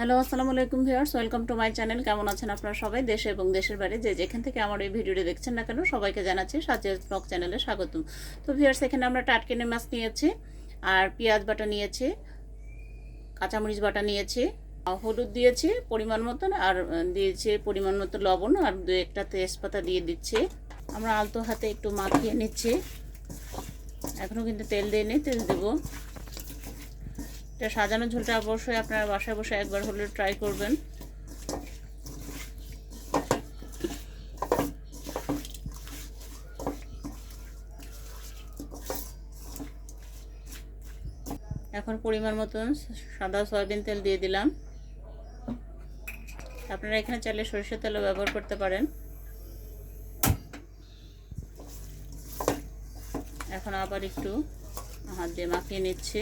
Hello, আসসালামু আলাইকুম viewers, welcome to my channel. কেমন আছেন আপনারা সবাই? দেশে এবং দেশের বাইরে যে যেখান থেকে আমার এই ভিডিওটি দেখছেন না কেন, সবাইকে জানাচ্ছি সাজের ব্লগ চ্যানেলে স্বাগতম। তো ভিউয়ার্স, এখানে আমরা টাটকেনে মাছ নিয়েছি, আর পেঁয়াজ বাটা নিয়েছি, কাঁচামরিচ বাটা নিয়েছি হলুদ দিয়েছি পরিমাণ মতন, আর দিয়েছি পরিমাণ মতো লবণ, আর দু একটা তেজপাতা দিয়ে দিচ্ছি। আমরা আলতো হাতে একটু মাখিয়ে নিচ্ছি। এখনও কিন্তু তেল দিইনি, তেল দেবো। এটা সাজানো ঝোলটা অবশ্যই আপনারা বাসায় বসে একবার হলে ট্রাই করবেন। এখন পরিমাণ মতন সাদা সয়াবিন তেল দিয়ে দিলাম। আপনারা এখানে চাইলে সরিষার তেলও ব্যবহার করতে পারেন। এখন আবার একটু হাত দিয়ে মাখিয়ে নিচ্ছি।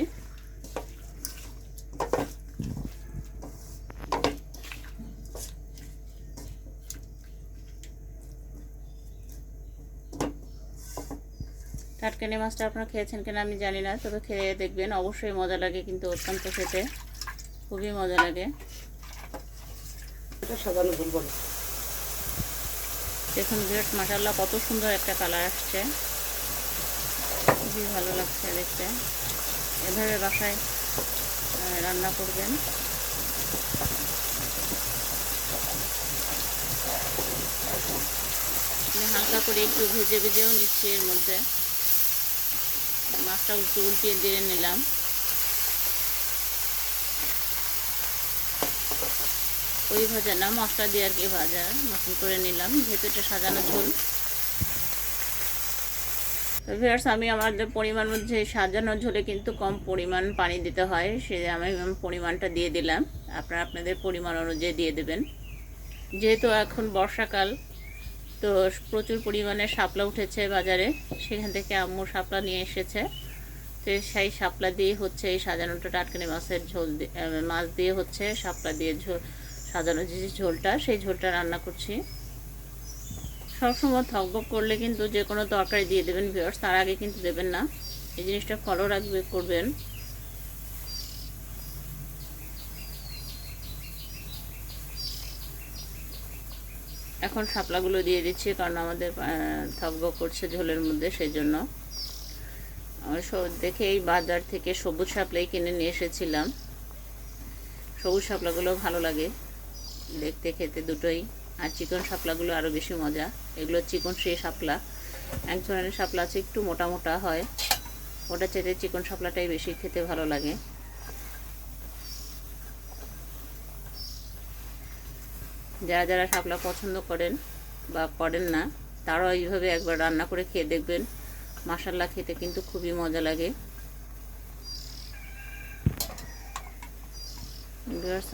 টাটকানি মাছটা আপনারা খেয়েছেন কিনা আমি জানি না তবে খেয়ে দেখবেন। অবশ্যই মজা লাগে কিন্তু অত্যন্ত খেতে। খুবই মজা লাগে। দেখুন বিরাট মাসাল্লাহ কত সুন্দর একটা কালার আসছে। খুবই ভালো লাগছে দেখতে। এভাবে বাসায় রান্না করবেন। হালকা করে একটু ভেজে ভেজেও নিচ্ছি এর মধ্যে। মাছটা একটু উল্টিয়ে দিয়ে নিলাম। ওই ভাজা না, মশলা দিয়ে আর কি ভাজা মতন করে নিলাম, যেহেতু এটা সাজানো ঝোল। তো আমি আমাদের পরিমাণ মধ্যে সাজানো ঝোলে কিন্তু কম পরিমাণ পানি দিতে হয়, সে আমি পরিমাণটা দিয়ে দিলাম। আপনারা আপনাদের পরিমাণ অনুযায়ী দিয়ে দেবেন। যেহেতু এখন বর্ষাকাল তো প্রচুর পরিমাণে শাপলা উঠেছে বাজারে। সেখান থেকে আম্মু শাপলা নিয়ে এসেছে। তো সেই শাপলা দিয়ে হচ্ছে এই সাজানোটা। টাটকানি মাছের ঝোল দি- আহ, মাছ দিয়ে হচ্ছে শাপলা দিয়ে ঝোল সাজানো যে ঝোলটা সেই ঝোলটা রান্না করছি। সবসময় থকবক করলে কিন্তু যে কোনো তরকারি দিয়ে দেবেন ভিউয়ার্স তার আগে কিন্তু দেবেন না। এই জিনিসটা ফলো রাখবে করবেন। এখন শাপলাগুলো দিয়ে দিচ্ছি, কারণ আমাদের থকবক করছে ঝোলের মধ্যে সেই জন্য দেখে এই বাজার থেকে সবুজ শাপলাই কিনে নিয়ে এসেছিলাম। সবুজ শাপলাগুলো ভালো লাগে। দেখতে খেতে দুটোই। আর চিকন শাপলাগুলো আরও বেশি মজা। এগুলো চিকন সে শাপলা। এক ধরনের শাপলা আছে, একটু মোটা মোটা হয়। ওটা চেতে চিকন শাপলাটাই বেশি খেতে ভালো লাগে। যারা যারা শাপলা পছন্দ করেন বা করেন না, তারাও এইভাবে একবার রান্না করে খেয়ে দেখবেন। মাসাল্লা খেতে কিন্তু খুবই মজা লাগে।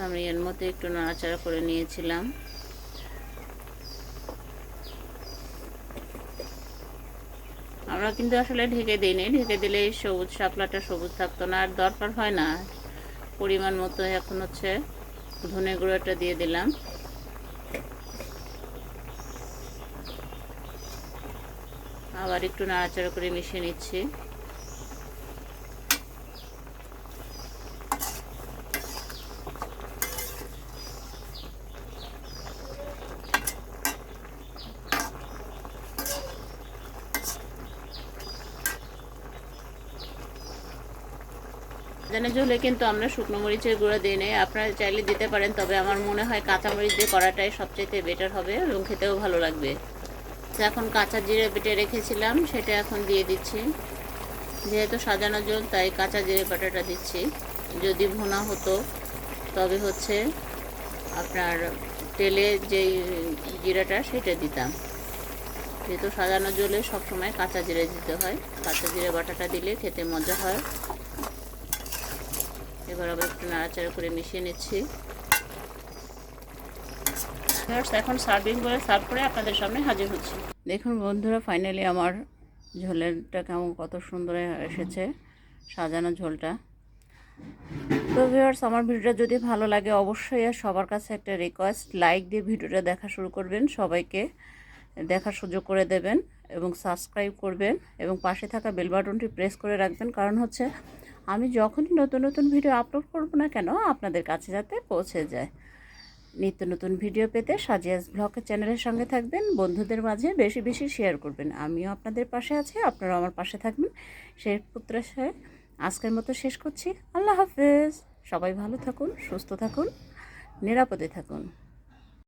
আমি এর মধ্যে একটু নাড়াচাড়া করে নিয়েছিলাম। আমরা কিন্তু আসলে ঢেকে দিইনি ঢেকে দিলে সবুজ শাপলাটা সবুজ থাকতো না, আর দরকার হয় না। পরিমাণ মতো এখন হচ্ছে ধনে গুঁড়োটা দিয়ে দিলাম। আবার একটু নাড়াচাড়া করে মিশিয়ে নিচ্ছি। জানে ঝোলে কিন্তু আমরা শুকনো মরিচের গুঁড়ো দিই নেই। আপনারা চাইলে দিতে পারেন, তবে আমার মনে হয় কাঁচা মরিচ দিয়ে করাটাই সবচেয়ে বেটার হবে এবং খেতেও ভালো লাগবে। তো এখন কাঁচা জিরে বেটে রেখেছিলাম, সেটা এখন দিয়ে দিচ্ছি। যেহেতু সাজানো জল, তাই কাঁচা জিরে বাটাটা দিচ্ছি। যদি ভুনা হতো, তবে হচ্ছে আপনার তেলে যেই জিরাটা, সেটা দিতাম। যেহেতু সাজানো জলে সবসময় কাঁচা জিরে দিতে হয়, কাঁচা জিরে বাটাটা দিলে খেতে মজা হয়। এবার আবার একটু নাড়াচাড়া করে মিশিয়ে নিচ্ছি। Viewers, এখন সার্ভিং করে সার্ভ করে আপনাদের সামনে হাজির হচ্ছি। দেখুন বন্ধুরা ফাইনালি আমার ঝোলেরটা কেমন কত সুন্দর এসেছে সাজানো ঝোলটা। তো ভিউয়ার্স আমার ভিডিওটা যদি ভালো লাগে অবশ্যই আর সবার কাছে একটা রিকোয়েস্ট লাইক দিয়ে ভিডিওটা দেখা শুরু করবেন সবাইকে দেখার সুযোগ করে দেবেন এবং সাবস্ক্রাইব করবেন এবং পাশে থাকা বেল বাটনটি প্রেস করে রাখবেন। কারণ হচ্ছে আমি যখনই নতুন নতুন ভিডিও আপলোড করব না কেন আপনাদের কাছে যাতে পৌঁছে যায়। নিত্য নতুন ভিডিও পেতে সাজিয়াস ব্লগ চ্যানেলের সঙ্গে থাকবেন। বন্ধুদের মাঝে বেশি বেশি শেয়ার করবেন। আমিও আপনাদের পাশে আছি, আপনারাও আমার পাশে থাকবেন। সেই প্রত্যাশায় আজকের মতো শেষ করছি। আল্লাহ হাফেজ। সবাই ভালো থাকুন, সুস্থ থাকুন, নিরাপদে থাকুন।